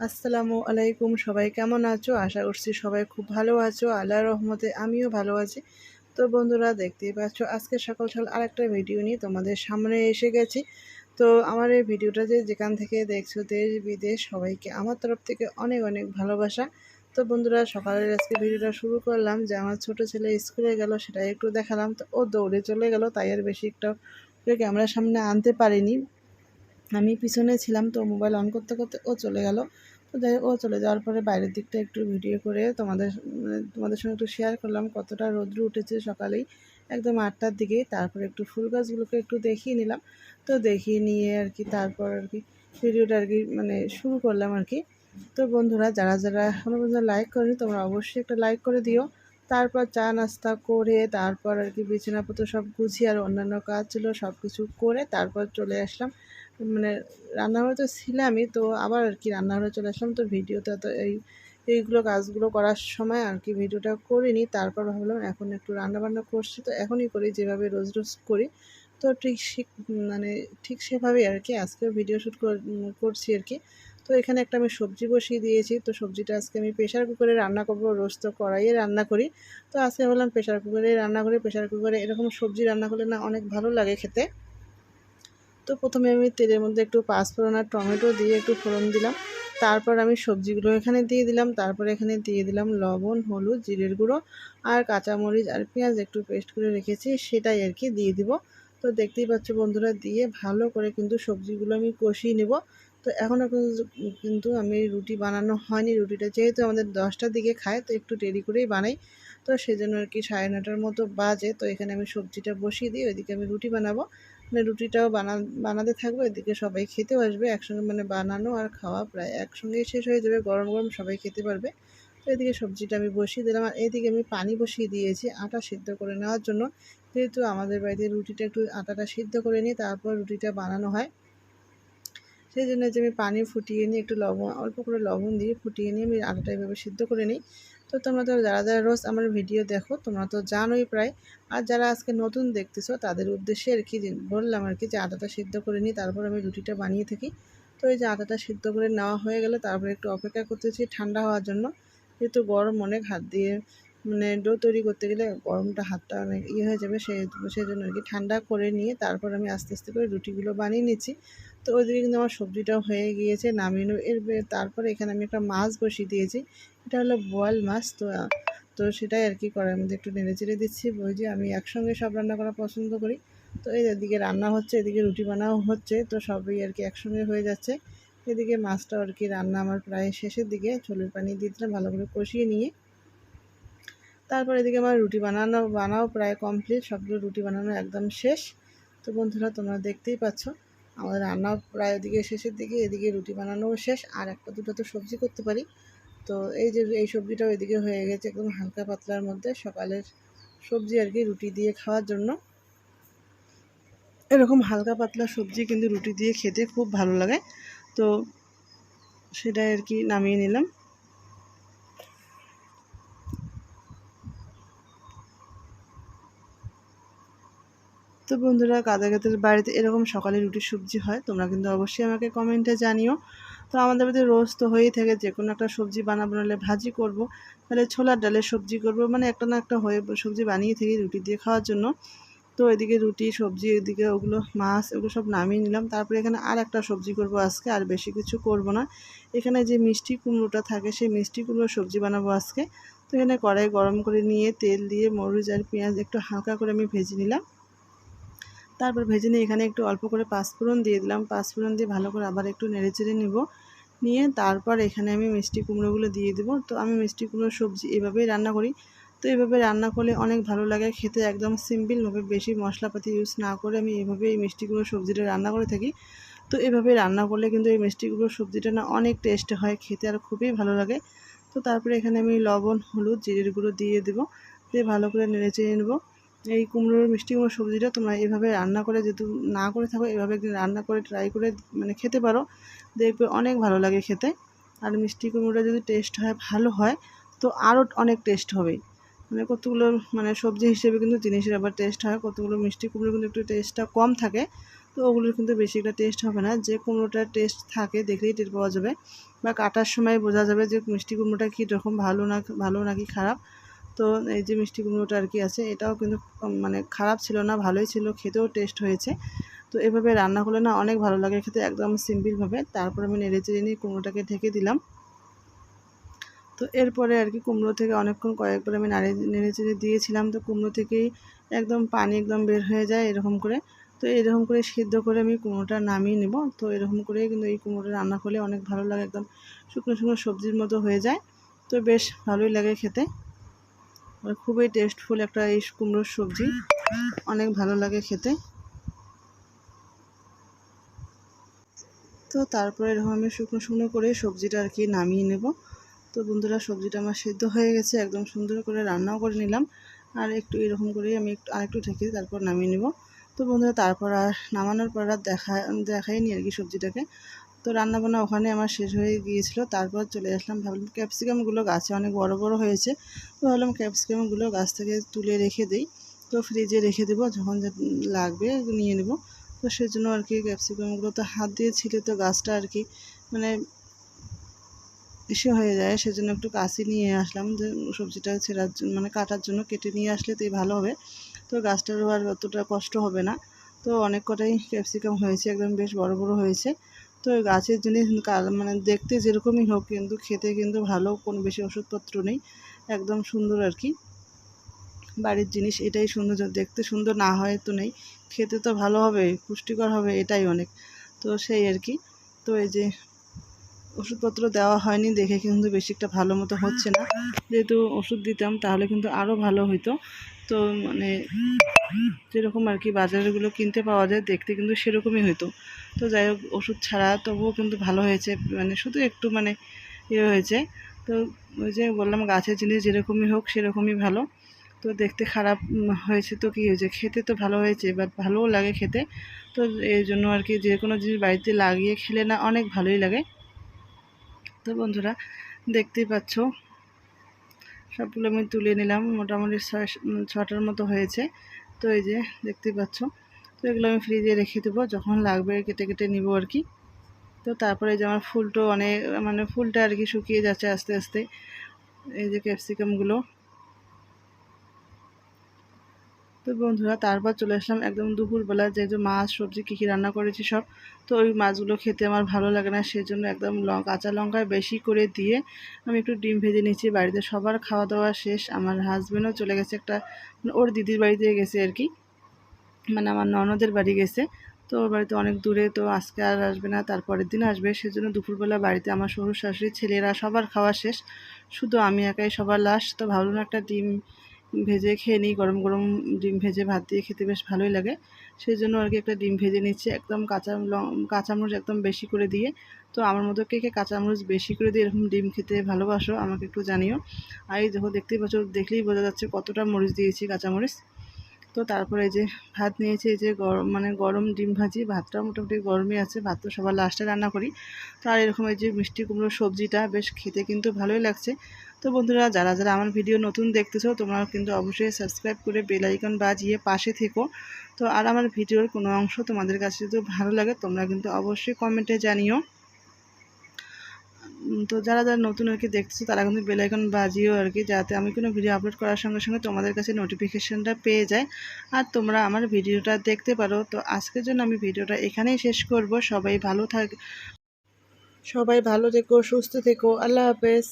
আসসালামু আলাইকুম, সবাই কেমন আছো? আশা করছি সবাই খুব ভালো আছো, আল্লাহর রহমতে আমিও ভালো আছি। তো বন্ধুরা, দেখতেই পাচ্ছ, আজকে সকাল সকাল আরেকটা ভিডিও নিয়ে তোমাদের সামনে এসে গেছি। তো আমার এই ভিডিওটা যে যেখান থেকে দেখছ, দেশ বিদেশ, সবাইকে আমার তরফ থেকে অনেক অনেক ভালোবাসা। তো বন্ধুরা, সকালের আজকে ভিডিওটা শুরু করলাম যে আমার ছোট ছেলে স্কুলে গেল সেটা একটু দেখালাম। তো ও দৌড়ে চলে গেল, তাই আর বেশি একটা ক্যামেরার সামনে আনতে পারিনি। আমি পিছনে ছিলাম, তো মোবাইল অন করতে করতে ও চলে গেল। তো যাই ও চলে যাওয়ার পরে বাইরের দিকটা একটু ভিডিও করে তোমাদের মানে তোমাদের সঙ্গে একটু শেয়ার করলাম, কতটা রৌদ্র উঠেছে সকালেই। একদম আটটার দিকে, তারপরে একটু ফুল গাছগুলোকে একটু দেখিয়ে নিলাম। তো দেখিয়ে নিয়ে আর কি, তারপর আর কি ভিডিওটা আর কি মানে শুরু করলাম আর কি। তো বন্ধুরা, যারা যারা এখনও পর্যন্ত লাইক করেনি, তোমরা অবশ্যই একটা লাইক করে দিও। তারপর চা নাস্তা করে, তারপর আর কি বিছানাপত্র সব গুছিয়ে আর অন্যান্য কাজ ছিল সব কিছু করে তারপর চলে আসলাম। মানে রান্নাঘরে তো ছিলামই, তো আবার আর কি রান্নাঘরে চলে আসলাম। তো ভিডিওটা তো এই, এইগুলো কাজগুলো করার সময় আর কি ভিডিওটা করিনি, তারপর ভাবলাম এখন একটু রান্নাবান্না করছি। তো এখনই করি, যেভাবে রোজ রোজ করি। তো ঠিক মানে ঠিক সেভাবেই আর কি আজকে ভিডিও শ্যুট করছি আর কি। তো এখানে একটা আমি সবজি বসিয়ে দিয়েছি, তো সবজিটা আজকে আমি প্রেশার কুকারে রান্না করব, রোজ তো কড়াইয়ে রান্না করি। তো আজকে বললাম প্রেশার কুকারে রান্না করি প্রেশার কুকারে এরকম সবজি রান্না করলে না অনেক ভালো লাগে খেতে। তো প্রথমে আমি তেলের মধ্যে একটু পাঁচফোড়ন আর টমেটো দিয়ে একটু ফোড়ন দিলাম। তারপর আমি সবজিগুলো এখানে দিয়ে দিলাম। তারপর এখানে দিয়ে দিলাম লবণ, হলুদ, জিরের গুঁড়ো আর কাঁচামরিচ আর পেঁয়াজ একটু পেস্ট করে রেখেছি, সেটাই আর কি দিয়ে দিব। তো দেখতেই পাচ্ছ বন্ধুরা, দিয়ে ভালো করে কিন্তু সবজিগুলো আমি কষিয়ে নেব। তো এখনও কিন্তু আমি রুটি বানানো হয়নি। রুটিটা যেহেতু আমাদের দশটার দিকে খায়, তো একটু দেরি করেই বানাই। তো সেজন্য আর কি সাড়ে নটার মতো বাজে। তো এখানে আমি সবজিটা বসিয়ে দিই ওইদিকে আমি রুটি বানাবো। মানে রুটিটাও বানা, বানাতে থাকব, এদিকে সবাই খেতেও আসবে, একসঙ্গে মানে বানানো আর খাওয়া প্রায় একসঙ্গেই শেষ হয়ে যাবে, গরম গরম সবাই খেতে পারবে। তো এদিকে সবজিটা আমি বসিয়ে দিলাম, আর এদিকে আমি পানি বসিয়ে দিয়েছি আটা সিদ্ধ করে নেওয়ার জন্য। যেহেতু আমাদের বাড়িতে রুটিটা একটু আটাটা সিদ্ধ করে নিই তারপর রুটিটা বানানো হয়। সেই জন্য যে আমি পানি ফুটিয়ে নিই একটু লবণ, অল্প করে লবণ দিয়ে ফুটিয়ে নিয়ে আমি আটাটা এভাবে সিদ্ধ করে নিই। তো তোমরা তো যারা যারা রোজ আমার ভিডিও দেখো, তোমরা তো জানোই প্রায়। আর যারা আজকে নতুন দেখতেছো, তাদের উদ্দেশ্যে আর কি বললাম আর কি যে আটাটা সিদ্ধ করে নিই, তারপর আমি রুটিটা বানিয়ে থাকি। তো এই যে আটাটা সিদ্ধ করে নেওয়া হয়ে গেলে তারপরে একটু অপেক্ষা করতেছি ঠান্ডা হওয়ার জন্য। যেহেতু গরম অনেক, হাত দিয়ে মানে ডো তৈরি করতে গেলে গরমটা হাতটা অনেক ইয়ে হয়ে যাবে সেই সেই জন্য আর কি ঠান্ডা করে নিয়ে তারপর আমি আস্তে আস্তে করে রুটিগুলো বানিয়ে নিচ্ছি। তো ওইদিকে কিন্তু আমার সবজিটাও হয়ে গিয়েছে, নামিয়ে নেব। এর তারপরে এখানে আমি একটা মাছ বসিয়ে দিয়েছি। এটা হলো বোয়াল মাছ, তো তো সেটাই আর কি করার মধ্যে একটু নেড়ে চেড়ে দিচ্ছি ওই যে আমি একসঙ্গে সব রান্না করা পছন্দ করি। তো এই এদিকে রান্না হচ্ছে, এদিকে রুটি বানাও হচ্ছে, তো সবই আর কি একসঙ্গে হয়ে যাচ্ছে। এদিকে মাছটা আর কি রান্না আমার প্রায় শেষের দিকে, ছোলের পানি দিয়ে দিলাম ভালো করে কষিয়ে নিয়ে। তারপর এদিকে আমার রুটি বানানো, বানাও প্রায় কমপ্লিট সবগুলো রুটি বানানো একদম শেষ। তো বন্ধুরা, তোমরা দেখতেই পাচ্ছ, আমাদের রান্নাও প্রায় ওদিকে শেষের দিকে, এদিকে রুটি বানানোও শেষ, আর একটা দুটো তো সবজি করতে পারি। তো এই যে এই সবজিটাও এদিকে হয়ে গেছে একদম হালকা পাতলার মধ্যে সকালের সবজি আর কি, রুটি দিয়ে খাওয়ার জন্য। এরকম হালকা পাতলা সবজি কিন্তু রুটি দিয়ে খেতে খুব ভালো লাগে। তো সেটাই আর কি নামিয়ে নিলাম। তো বন্ধুরা কাদা গাতের বাড়িতে এরকম সকালে রুটি সবজি হয়, তোমরা কিন্তু অবশ্যই আমাকে কমেন্টে জানিও। তো আমাদের বাড়িতে রোজ তো হয়েই থাকে, যে কোনো একটা সবজি বানাবো, নাহলে ভাজি করব। তাহলে ছোলার ডালের সবজি করব মানে একটা না একটা হয়ে সবজি বানিয়ে থাকি রুটি দিয়ে খাওয়ার জন্য। তো এদিকে রুটি, সবজি, এদিকে ওগুলো, মাছ, ওগুলো সব নামিয়ে নিলাম। তারপরে এখানে আর একটা সবজি করব আজকে, আর বেশি কিছু করব না। এখানে যে মিষ্টি কুমড়োটা থাকে, সেই মিষ্টি কুমড়োর সবজি বানাবো আজকে। তো এখানে কড়াই গরম করে নিয়ে তেল দিয়ে মরিচ আর পেঁয়াজ একটু হালকা করে আমি ভেজে নিলাম। তারপর ভেজে নিয়ে এখানে একটু অল্প করে পাঁচফোড়ন দিয়ে দিলাম। পাঁচফোড়ন দিয়ে ভালো করে আবার একটু নেড়ে চেড়ে নিব। নিয়ে তারপর এখানে আমি মিষ্টি কুমড়োগুলো দিয়ে দেবো। তো আমি মিষ্টি কুমড়োর সবজি এভাবেই রান্না করি। তো এভাবে রান্না করলে অনেক ভালো লাগে। খেতে একদম সিম্পলভাবে বেশি মশলাপাতি ইউজ না করে আমি এভাবে এই মিষ্টি কুমড়োর সবজিটা রান্না করে থাকি। তো এভাবে রান্না করলে কিন্তু এই মিষ্টি কুমড়োর সবজিটা না অনেক টেস্ট হয়, খেতে আর খুবই ভালো লাগে। তো তারপরে এখানে আমি লবণ, হলুদ, জিরের গুঁড়ো দিয়ে দেবো। দিয়ে ভালো করে নেড়ে চেড়ে নেব। এই কুমড়োর মিষ্টি কুমড়োর সবজিটা তোমরা এভাবে রান্না করে যেহেতু না করে থাকো, এভাবে একদিন রান্না করে ট্রাই করে মানে খেতে পারো। দেখবে অনেক ভালো লাগে খেতে। আর মিষ্টি কুমড়োটা যদি টেস্ট হয়, ভালো হয়, তো আরও অনেক টেস্ট হবে। মানে কতগুলো মানে সবজি হিসেবে কিন্তু জিনিসের আবার টেস্ট হয়, কতগুলো মিষ্টি কুমড়ো কিন্তু একটু টেস্টটা কম থাকে, তো ওগুলোর কিন্তু বেশি একটা টেস্ট হবে না। যে কুমড়োটার টেস্ট থাকে দেখলেই টের পাওয়া যাবে। বা কাটার সময় বোঝা যাবে যে মিষ্টি কুমড়োটা কী রকম ভালো না, ভালো নাকি খারাপ। তো এই যে মিষ্টি কুমড়োটা আর কি আছে, এটাও কিন্তু মানে খারাপ ছিল না, ভালোই ছিল, খেতেও টেস্ট হয়েছে। তো এভাবে রান্না করলে না অনেক ভালো লাগে খেতে, একদম সিম্পলভাবে তারপর আমি নেড়ে চেড়ে নিয়ে কুমড়োটাকে ঢেকে দিলাম। তো এরপরে আর কি কুমড়ো থেকে অনেকক্ষণ কয়েকবার আমি নাড়ে, নেড়ে চেড়ে দিয়েছিলাম। তো কুমড়ো থেকেই একদম পানি একদম বের হয়ে যায় এরকম করে। তো এরকম করে সিদ্ধ করে আমি কুমড়োটা নামিয়ে নেব। তো এরকম করে কিন্তু এই কুমড়োটা রান্না করলে অনেক ভালো লাগে, একদম শুকনো শুকনো সবজির মতো হয়ে যায়। তো বেশ ভালোই লাগে খেতে। খুবই টেস্টফুল একটা এই কুমড়োর সবজি। অনেক ভালো লাগে খেতে। তো তারপরে এরকম আমি শুকনো শুকনো করে সবজিটা আর কি নামিয়ে নেব। তো বন্ধুরা, সবজিটা আমার সেদ্ধ হয়ে গেছে, একদম সুন্দর করে রান্নাও করে নিলাম। আর একটু এরকম করেই আমি একটু আরেকটু ঢেকে তারপর নামিয়ে নেব। তো বন্ধুরা, তারপর আর নামানোর পর আর দেখা দেখাইনি আর কি সবজিটাকে। তো রান্নাবান্না ওখানে আমার শেষ হয়ে গিয়েছিল। তারপর চলে আসলাম, ভাবলাম ক্যাপসিকামগুলো গাছে অনেক বড় বড় হয়েছে। তো ভাবলাম ক্যাপসিকামগুলো গাছ থেকে তুলে রেখে দিই। তো ফ্রিজে রেখে দেবো, যখন লাগবে নিয়ে নেব। তো সেজন্য আর কি ক্যাপসিকামগুলো তো হাত দিয়ে ছিলে তো গাছটা আর কি মানে এসে হয়ে যায়। সেজন্য একটু কাশি নিয়ে আসলাম যে সবজিটা ছেঁড়ার জন্য মানে কাটার জন্য কেটে নিয়ে আসলে তো ভালো হবে। তো গাছটারও আর অতটা কষ্ট হবে না। তো অনেক কটাই ক্যাপসিকাম হয়েছে, একদম বেশ বড় বড় হয়েছে। তো গাছের জিনিস মানে দেখতে যেরকমই হোক কিন্তু খেতে কিন্তু ভালো, কোনো বেশি ওষুধপত্র নেই, একদম সুন্দর আর কি। বাড়ির জিনিস এটাই সুন্দর দেখতে সুন্দর না হয় তো নেই, খেতে তো ভালো হবে, পুষ্টিকর হবে, এটাই অনেক। তো সেই আর কি। তো এই যে ওষুধপত্র দেওয়া হয়নি, দেখে কিন্তু বেশি একটা ভালো মতো হচ্ছে না। যেহেতু ওষুধ দিতাম তাহলে কিন্তু আরও ভালো হইতো। তো মানে যেরকম আর কি বাজারগুলো কিনতে পাওয়া যায়, দেখতে কিন্তু সেরকমই হইতো। তো যাই হোক, ওষুধ ছাড়া তবুও কিন্তু ভালো হয়েছে মানে শুধু একটু মানে ইয়ে হয়েছে। তো ওই যে বললাম, গাছের জিনিস যেরকমই হোক সেরকমই ভালো। তো দেখতে খারাপ হয়েছে তো কী হয়েছে? খেতে তো ভালো হয়েছে বাট ভালোও লাগে খেতে। তো এই জন্য আর কি যে কোনো জিনিস বাড়িতে লাগিয়ে খেলে না অনেক ভালোই লাগে। তো বন্ধুরা, দেখতেই পাচ্ছ সবগুলো আমি তুলে নিলাম, মোটামুটি ছটার মতো হয়েছে। তো এই যে দেখতে পাচ্ছ। তো এগুলো আমি ফ্রিজে রেখে দেবো, যখন লাগবে কেটে কেটে নিব আর কি। তো তারপরে যে আমার ফুলটা অনেক মানে ফুলটা আর কি শুকিয়ে যাচ্ছে আস্তে আস্তে। এই যে ক্যাপসিকামগুলো। তো বন্ধুরা, তারপর চলে আসলাম একদম দুপুরবেলা, যে যে মাছ, সবজি, কী কী রান্না করেছি সব। তো ওই মাছগুলো খেতে আমার ভালো লাগে না, সেই জন্য একদম কাঁচা লঙ্কা বেশি করে দিয়ে আমি একটু ডিম ভেজে নিয়েছি। বাড়িতে সবার খাওয়া দাওয়া শেষ, আমার হাজব্যান্ডও চলে গেছে একটা মানে ওর দিদির বাড়িতে গেছে আর কি। মানে আমার ননদের বাড়ি গেছে, তো ওর বাড়িতে অনেক দূরে, তো আজকে আর আসবে না, তারপরের দিন আসবে। সেজন্য দুপুরবেলা বাড়িতে আমার শ্বশুর শাশুড়ি, ছেলেরা সবার খাওয়া শেষ। শুধু আমি একাই সবার লাশ তো ভাবলাম একটা ডিম ভেজে খেয়ে নিই, গরম গরম ডিম ভেজে ভাত দিয়ে খেতে বেশ ভালোই লাগে। সেই জন্য আর কি একটা ডিম ভেজে নিচ্ছে, একদম কাঁচা কাঁচামরিচ একদম বেশি করে দিয়ে। তো আমার মতো কে কে কাঁচামরিচ বেশি করে দিয়ে এরকম ডিম খেতে ভালোবাসো আমাকে একটু জানিও। আর এই দেখো, দেখতেই বছর দেখলেই বোঝা যাচ্ছে কতটা মরিচ দিয়েছি কাঁচামরিচ তো তারপরে যে ভাত নিয়েছি, এই যে গরম মানে গরম ডিম ভাজি, ভাতটা মোটামুটি গরমই আছে, ভাত তো সবার লাস্টে রান্না করি। তো আর এরকম এই যে মিষ্টি কুমড়োর সবজিটা বেশ খেতে কিন্তু ভালোই লাগছে। তো বন্ধুরা, যারা যারা আমার ভিডিও নতুন দেখতেছো, তোমরা কিন্তু অবশ্যই সাবস্ক্রাইব করে বেল আইকন বাজিয়ে পাশে থেকো। তো আর আমার ভিডিওর কোনো অংশ তোমাদের কাছে যদি ভালো লাগে, তোমরা কিন্তু অবশ্যই কমেন্টে জানিও। তো যারা যারা নতুন আর কি দেখছ তারা কিন্তু বেলাইকন বাজিও আর কি, যাতে আমি কোনো ভিডিও আপলোড করার সঙ্গে সঙ্গে তোমাদের কাছে নোটিফিকেশানটা পেয়ে যায়। আর তোমরা আমার ভিডিওটা দেখতে পারো। তো আজকের জন্য আমি ভিডিওটা এখানেই শেষ করব। সবাই ভালো থাক সবাই ভালো থেকো, সুস্থ থেকো। আল্লাহ হাফেজ।